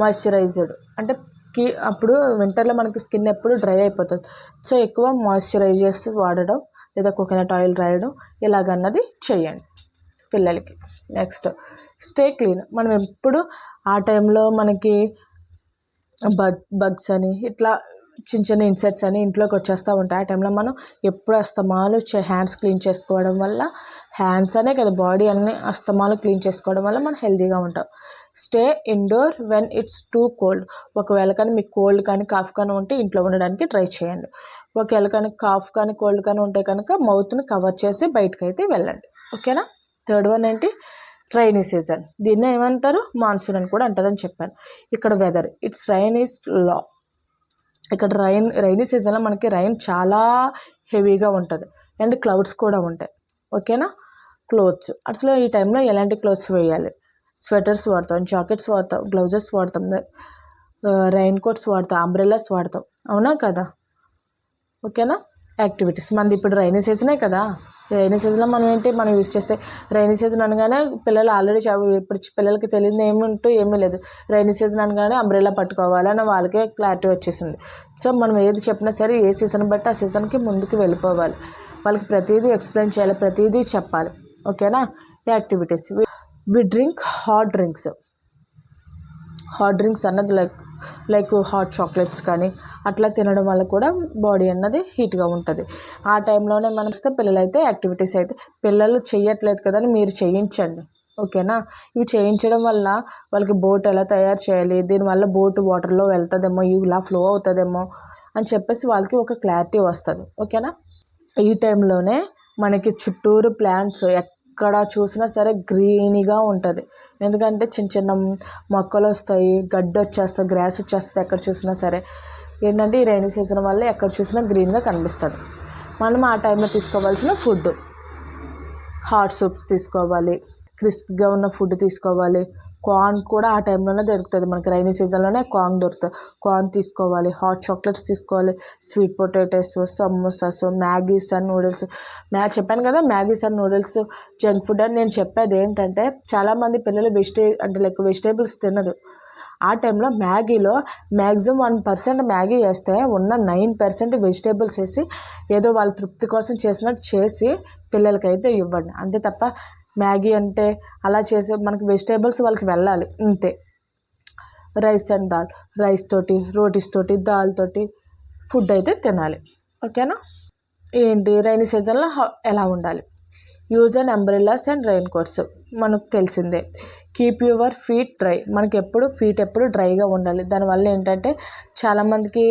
[SPEAKER 1] మాయిశ్చరైజ్డ్ అంటే కీ అప్పుడు వింటర్లో మనకి స్కిన్ ఎప్పుడు డ్రై అయిపోతుంది. సో ఎక్కువ మాయిశ్చరైజర్స్ వాడడం లేదా కోకోనట్ ఆయిల్ రాయడం ఇలాగన్నది చేయండి పిల్లలకి. నెక్స్ట్ స్టే క్లీన్ మనం ఎప్పుడు ఆ టైంలో మనకి బగ్ బగ్స్ అని ఇట్లా చిన్న చిన్న ఇన్సెక్ట్స్ అని ఇంట్లోకి వచ్చేస్తూ ఉంటాయి. ఆ టైంలో మనం ఎప్పుడు అస్తమాలు హ్యాండ్స్ క్లీన్ చేసుకోవడం వల్ల హ్యాండ్స్ అనే కదా బాడీ అన్ని అస్తమాలు క్లీన్ చేసుకోవడం వల్ల మనం హెల్తీగా ఉంటాం. Stay indoor when it's too cold. ఒకవేళ కానీ మీకు కోల్డ్ కానీ కాఫ్ కానీ ఉంటే ఇంట్లో ఉండడానికి ట్రై చేయండి. ఒకవేళ కానీ కాఫ్ కానీ కోల్డ్ కానీ ఉంటే కనుక మౌత్ని కవర్ చేసి బయటకు అయితే వెళ్ళండి. ఓకేనా? థర్డ్ వన్ ఏంటి? రైనీ సీజన్ దీన్ని ఏమంటారు? మాన్సూన్ అని కూడా అంటారని చెప్పాను. ఇక్కడ వెదర్ ఇట్స్ రైన్ ఈస్ లా ఇక్కడ రైన్ రైనీ సీజన్లో మనకి రైన్ చాలా హెవీగా ఉంటుంది. అండ్ క్లౌడ్స్ కూడా ఉంటాయి. ఓకేనా? క్లోత్స్ అసలు ఈ టైంలో ఎలాంటి క్లోత్స్ వేయాలి? స్వెటర్స్ వాడతాం జాకెట్స్ వాడతాం గ్లౌజెస్ వాడతాం రైన్ కోట్స్ వాడతాం అంబ్రెల్లాస్ వాడతాం. అవునా కదా? ఓకేనా? యాక్టివిటీస్ మనది ఇప్పుడు రైనీ సీజనే కదా? రైనీ సీజన్లో మనం ఏంటి మనం యూస్ చేస్తే రైనీ సీజన్ అనగానే పిల్లలు ఆల్రెడీ ఇప్పుడు పిల్లలకి తెలియదు ఏమింటూ ఏమీ లేదు. రైనీ సీజన్ అనగానే అంబ్రెల్లా పట్టుకోవాలని వాళ్ళకే క్లారిటీ వచ్చేసింది. సో మనం ఏది చెప్పినా సరే ఏ సీజన్ బట్టి ఆ సీజన్కి ముందుకు వెళ్ళిపోవాలి. వాళ్ళకి ప్రతిదీ ఎక్స్ప్లెయిన్ చేయాలి ప్రతిదీ చెప్పాలి. ఓకేనా? ఈ activities we drink hot drinks hot drinks అన్నది లైక్ లైక్ హాట్ చాక్లెట్స్ కానీ అట్లా తినడం వల్ల కూడా బాడీ అన్నది హీట్గా ఉంటుంది. ఆ టైంలోనే మనం ఇస్తే పిల్లలు అయితే యాక్టివిటీస్ అయితే పిల్లలు చేయట్లేదు కదా అని మీరు చేయించండి. ఓకేనా? ఇవి చేయించడం వల్ల వాళ్ళకి బోట్ ఎలా తయారు చేయాలి దీనివల్ల బోట్ వాటర్లో వెళ్తుందేమో ఇలా ఫ్లో అవుతుందేమో అని చెప్పేసి వాళ్ళకి ఒక క్లారిటీ వస్తుంది. ఓకేనా? ఈ టైంలోనే మనకి చుట్టూరు ప్లాంట్స్ ఎక్కడ చూసినా సరే గ్రీనీగా ఉంటుంది. ఎందుకంటే చిన్న చిన్న మొక్కలు వస్తాయి గడ్డి వచ్చేస్తుంది గ్రాస్ వచ్చేస్తుంది ఎక్కడ చూసినా సరే. ఏంటంటే ఈ రైనీ సీజన్ వల్ల ఎక్కడ చూసినా గ్రీన్గా కనిపిస్తుంది. మనం ఆ టైంలో తీసుకోవాల్సిన ఫుడ్. హాట్ సూప్స్ తీసుకోవాలి క్రిస్పీగా ఉన్న ఫుడ్ తీసుకోవాలి. కార్న్ కూడా ఆ టైంలోనే దొరుకుతుంది. మనకి రైనీ సీజన్లోనే కార్న్ దొరుకుతుంది. కార్న్ తీసుకోవాలి హాట్ చాక్లెట్స్ తీసుకోవాలి sweet potatoes samosas Maggis and noodles. మ్యా చెప్పాను కదా Maggis and noodles junk food అని నేను చెప్పేది ఏంటంటే చాలామంది పిల్లలు వెజిటే అంటే లైక్ వెజిటేబుల్స్ తినరు. ఆ టైంలో మ్యాగీలో మ్యాక్సిమం వన్ పర్సెంట్ మ్యాగీ వేస్తే ఉన్న నైన్ పర్సెంట్ వెజిటేబుల్స్ వేసి ఏదో వాళ్ళ తృప్తి కోసం చేసినట్టు చేసి పిల్లలకైతే ఇవ్వండి. అంతే తప్ప మ్యాగీ అంటే అలా చేసే మనకి వెజిటేబుల్స్ వాళ్ళకి వెళ్ళాలి. అంతే. రైస్ అండ్ దాల్ రైస్ తోటి రోటీస్ తోటి దాల్ తోటి ఫుడ్ అయితే తినాలి. ఓకేనా? ఏంటి రైనీ సీజన్లో ఎలా ఉండాలి? Use and umbrellas and raincoats. మనకు తెలిసిందే. కీప్ యువర్ ఫీట్ డ్రై మనకి ఎప్పుడు ఫీట్ ఎప్పుడు డ్రైగా ఉండాలి. దానివల్ల ఏంటంటే చాలామందికి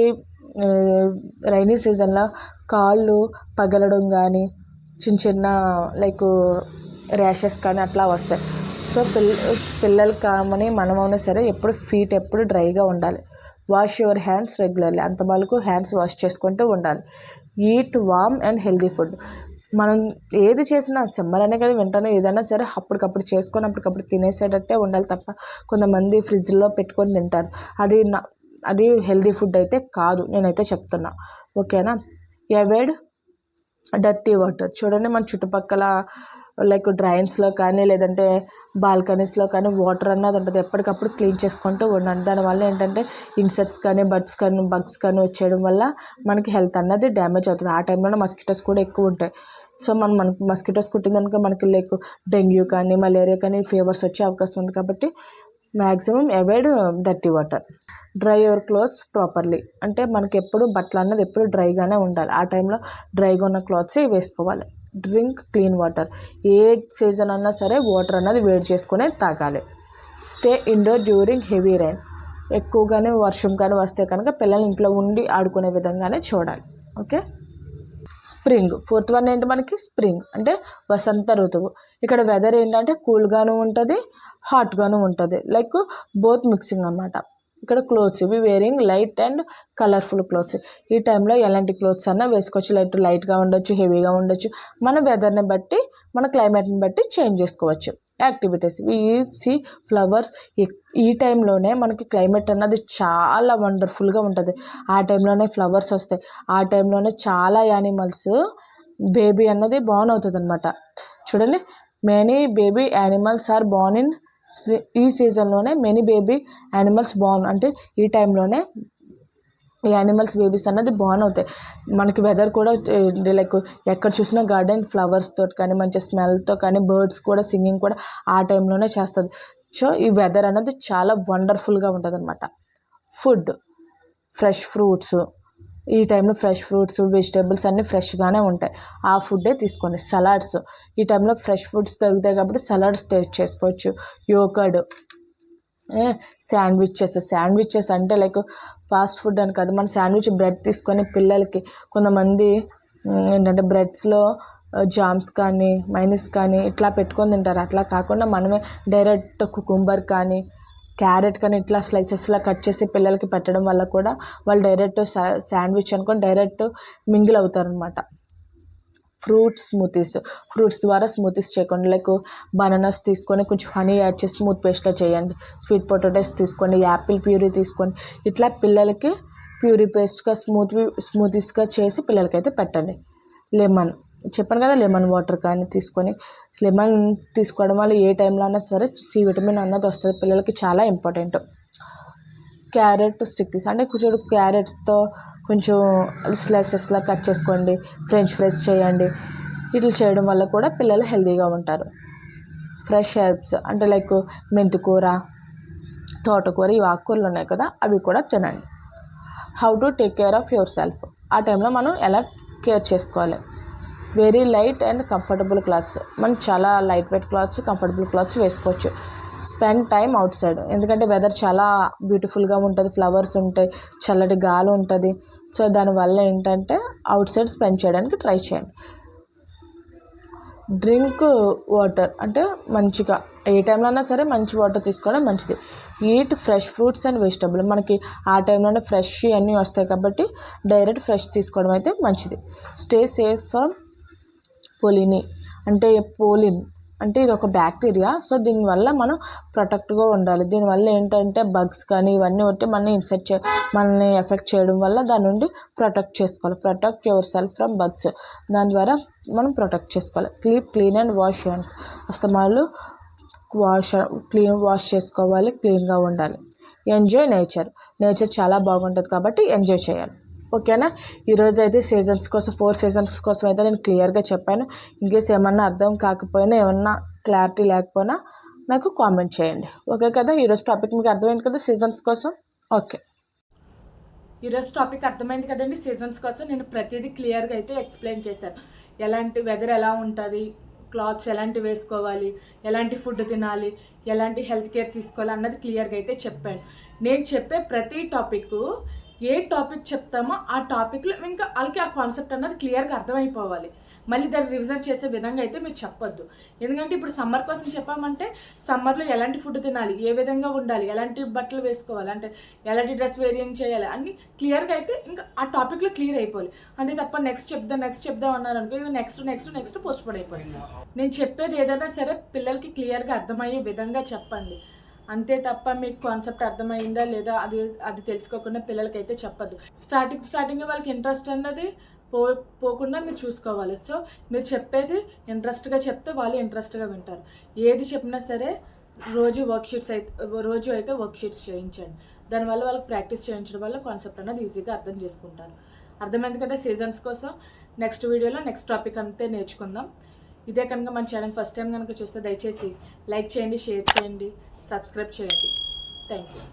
[SPEAKER 1] రైనీ సీజన్లో కాళ్ళు పగలడం కానీ చిన్న చిన్న లైక్ ర్యాషెస్ కానీ అట్లా వస్తాయి. సో పిల్ల పిల్లలు కామని మనమైనా సరే ఎప్పుడు ఫీట్ ఎప్పుడు డ్రైగా ఉండాలి. వాష్ యువర్ హ్యాండ్స్ రెగ్యులర్లీ అంత వరకు హ్యాండ్స్ వాష్ చేసుకుంటూ ఉండాలి. Eat warm and healthy food మనం ఏది చేసినా సమ్మర్ అనే కదా వింటనే ఏదైనా సరే అప్పటికప్పుడు చేసుకొని అప్పటికప్పుడు తినేసేటట్టే ఉండాలి తప్ప కొంతమంది ఫ్రిడ్జ్లో పెట్టుకొని తింటారు. అది నా అది హెల్దీ ఫుడ్ అయితే కాదు నేనైతే చెప్తున్నా. ఓకేనా? Avoid dirty water. చూడండి మన చుట్టుపక్కల లైక్ డ్రైన్స్లో కానీ లేదంటే బాల్కనీస్లో కానీ వాటర్ అన్నది ఉంటుంది ఎప్పటికప్పుడు క్లీన్ చేసుకుంటూ ఉండండి. దానివల్ల ఏంటంటే ఇన్సెక్ట్స్ కానీ బర్డ్స్ కానీ బగ్స్ కానీ వచ్చేయడం వల్ల మనకి హెల్త్ అన్నది డ్యామేజ్ అవుతుంది. ఆ టైంలోనే మస్కిటోస్ కూడా ఎక్కువ ఉంటాయి. సో మనం మనకి మస్కిటోస్ కుట్టిందనుకో మనకి లైక్ డెంగ్యూ కానీ మలేరియా కానీ ఫీవర్స్ వచ్చే అవకాశం ఉంది కాబట్టి maximum avoid dirty water. Dry your clothes properly. అంటే మనకి ఎప్పుడు బట్టలు అన్నది ఎప్పుడు డ్రైగానే ఉండాలి. ఆ టైంలో డ్రైగా ఉన్న క్లాత్స్ వేసుకోవాలి. Drink clean water. ఏ సీజన్ అన్నా సరే వాటర్ అన్నది వేడి చేసుకునే తాగాలి. Stay indoor during heavy rain ఎక్కువగానే వర్షం కానీ వస్తే కనుక పిల్లలు ఇంట్లో ఉండి ఆడుకునే విధంగానే చూడాలి. ఓకే? స్ప్రింగ్. ఫోర్త్ వన్ ఏంటి మనకి? స్ప్రింగ్. అంటే వసంత ఋతువు. ఇక్కడ వెదర్ ఏంటంటే కూల్గాను ఉంటుంది హాట్గాను ఉంటుంది. లైక్ బోత్ మిక్సింగ్ అనమాట ఇక్కడ క్లోత్స్ ఇవి wearing light and colourful clothes ఈ టైంలో ఎలాంటి క్లోత్స్ అన్నా వేసుకోవచ్చు. లైట్ లైట్గా ఉండొచ్చు హెవీగా ఉండొచ్చు. మన వెదర్ని బట్టి మన క్లైమేట్ని బట్టి చేంజ్ చేసుకోవచ్చు. యాక్టివిటీస్ ఈ సీ ఫ్లవర్స్ ఈ టైంలోనే మనకి క్లైమేట్ అన్నది చాలా వండర్ఫుల్గా ఉంటుంది. ఆ టైంలోనే ఫ్లవర్స్ వస్తాయి. ఆ టైంలోనే చాలా యానిమల్స్ బేబీ అన్నది బాన్ అవుతుంది అనమాట చూడండి. Many baby animals are born in ఈ సీజన్లోనే మెనీ బేబీ యానిమల్స్ బాన్ అంటే ఈ టైంలోనే ఈ యానిమల్స్ బేబీస్ అన్నది బాన్ అవుతాయి. మనకి వెదర్ కూడా లైక్ ఎక్కడ చూసినా గార్డెన్ ఫ్లవర్స్తో కానీ మంచి స్మెల్తో కానీ బర్డ్స్ కూడా సింగింగ్ కూడా ఆ టైంలోనే చేస్తుంది. సో ఈ వెదర్ అనేది చాలా వండర్ఫుల్గా ఉంటుంది అనమాట ఫుడ్ ఫ్రెష్ ఫ్రూట్స్ ఈ టైంలో ఫ్రెష్ ఫ్రూట్స్ వెజిటేబుల్స్ అన్నీ ఫ్రెష్గానే ఉంటాయి. ఆ ఫుడ్డే తీసుకోండి. సలాడ్స్. ఈ టైంలో ఫ్రెష్ ఫుడ్స్ దొరుకుతాయి కాబట్టి సలాడ్స్ చేసుకోవచ్చు. యోకర్డ్ శాండ్విచెస్ శాండ్విచెస్ అంటే లైక్ ఫాస్ట్ ఫుడ్ అని కాదు. మన శాండ్విచ్ బ్రెడ్ తీసుకొని పిల్లలకి కొంతమంది ఏంటంటే బ్రెడ్స్లో జామ్స్ కానీ మైనస్ కానీ ఇట్లా పెట్టుకొని తింటారు. అట్లా కాకుండా మనమే డైరెక్ట్ కుకుంబర్ కానీ క్యారెట్ కానీ ఇట్లా స్లైసెస్లా కట్ చేసి పిల్లలకి పెట్టడం వల్ల కూడా వాళ్ళు డైరెక్ట్ శాండ్విచ్ అనుకొని డైరెక్ట్ మింగిల్ అవుతారనమాట ఫ్రూట్ స్మూతీస్. ఫ్రూట్స్ ద్వారా స్మూతీస్ చేయకండి. లైక్ బనానాస్ తీసుకొని కొంచెం హనీ యాడ్ చేసి స్మూత్ పేస్ట్గా చేయండి. స్వీట్ పొటాటోస్ తీసుకోండి యాపిల్ ప్యూరీ తీసుకోండి ఇట్లా పిల్లలకి ప్యూరీ పేస్ట్గా స్మూత్ స్మూతీస్గా చేసి పిల్లలకైతే పెట్టండి. లెమన్. చెప్పాను కదా లెమన్ వాటర్ కానీ తీసుకొని లెమన్ తీసుకోవడం వల్ల ఏ టైంలో అయినా సరే సి విటమిన్ అన్నది వస్తుంది. పిల్లలకి చాలా ఇంపార్టెంట్ క్యారెట్ స్టిక్స్ అంటే కొంచెం క్యారెట్స్తో కొంచెం స్లైసెస్లా కట్ చేసుకోండి ఫ్రెంచ్ ఫ్రైస్ చేయండి. ఇట్లా చేయడం వల్ల కూడా పిల్లలు హెల్తీగా ఉంటారు. ఫ్రెష్ హెర్బ్స్ అంటే లైక్ మెంతికూర తోటకూర ఇవి ఆకుకూరలు ఉన్నాయి కదా అవి కూడా తినండి. How to take care of yourself. ఆ టైంలో మనం ఎలా కేర్ చేసుకోవాలి? Very light and comfortable clothes. మనం చాలా light weight clothes comfortable clothes వేసుకోవచ్చు. Spend time outside. ఎందుకంటే వెదర్ చాలా బ్యూటిఫుల్గా ఉంటుంది ఫ్లవర్స్ ఉంటాయి చల్లటి గాలి ఉంటుంది. సో దానివల్ల ఏంటంటే అవుట్ సైడ్ స్పెండ్ చేయడానికి ట్రై చేయండి. డ్రింక్ వాటర్ అంటే మంచిగా ఏ టైంలో అయినా సరే మంచి వాటర్ తీసుకోవడం మంచిది. Eat fresh fruits and vegetable. మనకి ఆ టైంలోనే ఫ్రెష్ అన్నీ వస్తాయి కాబట్టి డైరెక్ట్ ఫ్రెష్ తీసుకోవడం అయితే మంచిది. స్టే సేఫ్ ఫ్రమ్ పొలిని అంటే పోలిన్ అంటే ఇది ఒక బ్యాక్టీరియా. సో దీనివల్ల మనం ప్రొటెక్ట్గా ఉండాలి. దీనివల్ల ఏంటంటే బగ్స్ కానీ ఇవన్నీ ఒకటి మనల్ని ఇన్సెక్ట్ చే మనల్ని ఎఫెక్ట్ చేయడం వల్ల దాని నుండి ప్రొటెక్ట్ చేసుకోవాలి. Protect yourself from bugs. దాని ద్వారా మనం ప్రొటెక్ట్ చేసుకోవాలి. క్లీప్ క్లీన్ అండ్ వాష్ హ్యాండ్స్. అస్తమాలు వాష్ క్లీన్ వాష్ చేసుకోవాలి. క్లీన్గా ఉండాలి. Enjoy nature. నేచర్ చాలా బాగుంటుంది కాబట్టి ఎంజాయ్ చేయాలి. ఓకేనా? ఈరోజు అయితే సీజన్స్ కోసం ఫోర్ సీజన్స్ కోసం అయితే నేను క్లియర్గా చెప్పాను. ఇన్కేస్ ఏమన్నా అర్థం కాకపోయినా ఏమన్నా క్లారిటీ లేకపోయినా నాకు కామెంట్ చేయండి. ఓకే కదా? ఈరోజు టాపిక్ మీకు అర్థమైంది కదా సీజన్స్ కోసం? ఓకే. ఈరోజు టాపిక్ అర్థమైంది కదండి సీజన్స్ కోసం. నేను ప్రతిదీ క్లియర్గా అయితే ఎక్స్ప్లెయిన్ చేశాను. ఎలాంటి వెదర్ ఎలా ఉంటుంది? క్లాత్స్ ఎలాంటి వేసుకోవాలి? ఎలాంటి ఫుడ్ తినాలి? ఎలాంటి హెల్త్ కేర్ తీసుకోవాలి? అన్నది క్లియర్గా అయితే చెప్పాను. నేను చెప్పే ప్రతి టాపిక్ ఏ టాపిక్ చెప్తామో ఆ టాపిక్లో ఇంకా వాళ్ళకి ఆ కాన్సెప్ట్ అన్నది క్లియర్గా అర్థమైపోవాలి. మళ్ళీ దాన్ని రివిజన్ చేసే విధంగా అయితే మీరు చెప్పొద్దు. ఎందుకంటే ఇప్పుడు సమ్మర్ కోసం చెప్పామంటే సమ్మర్లో ఎలాంటి ఫుడ్ తినాలి ఏ విధంగా ఉండాలి ఎలాంటి బట్టలు వేసుకోవాలి అంటే ఎలాంటి డ్రెస్ వేరియంట్ చేయాలి అన్ని క్లియర్గా అయితే ఇంకా ఆ టాపిక్లో క్లియర్ అయిపోవాలి. అంతే తప్ప నెక్స్ట్ చెప్దాం నెక్స్ట్ చెప్దాం అన్నారు అనుకో నెక్స్ట్ నెక్స్ట్ నెక్స్ట్ పోస్ట్ పోడ్ అయిపోయింది నేను చెప్పేది ఏదైనా సరే పిల్లలకి క్లియర్గా అర్థమయ్యే విధంగా చెప్పండి. అంతే తప్ప మీకు కాన్సెప్ట్ అర్థమైందా లేదా అది అది తెలుసుకోకుండా పిల్లలకైతే చెప్పద్దు. స్టార్టింగ్ స్టార్టింగ్ వాళ్ళకి ఇంట్రెస్ట్ అన్నది పో పోకుండా మీరు చూసుకోవాలి. సో మీరు చెప్పేది ఇంట్రెస్ట్గా చెప్తే వాళ్ళు ఇంట్రెస్ట్గా వింటారు. ఏది చెప్పినా సరే రోజు వర్క్షీట్స్ అయితే రోజు అయితే వర్క్షీట్స్ చేయించండి. దానివల్ల వాళ్ళకి ప్రాక్టీస్ చేయించడం వల్ల కాన్సెప్ట్ అన్నది ఈజీగా అర్థం చేసుకుంటారు. అర్థమైంది కదా సీజన్స్ కోసం? నెక్స్ట్ వీడియోలో నెక్స్ట్ టాపిక్ అంతే నేర్చుకుందాం. ఇదే కనుక మన ఛానల్ ఫస్ట్ టైం కనుక చూస్తే దయచేసి లైక్ చేయండి షేర్ చేయండి సబ్స్క్రైబ్ చేయండి. Thank you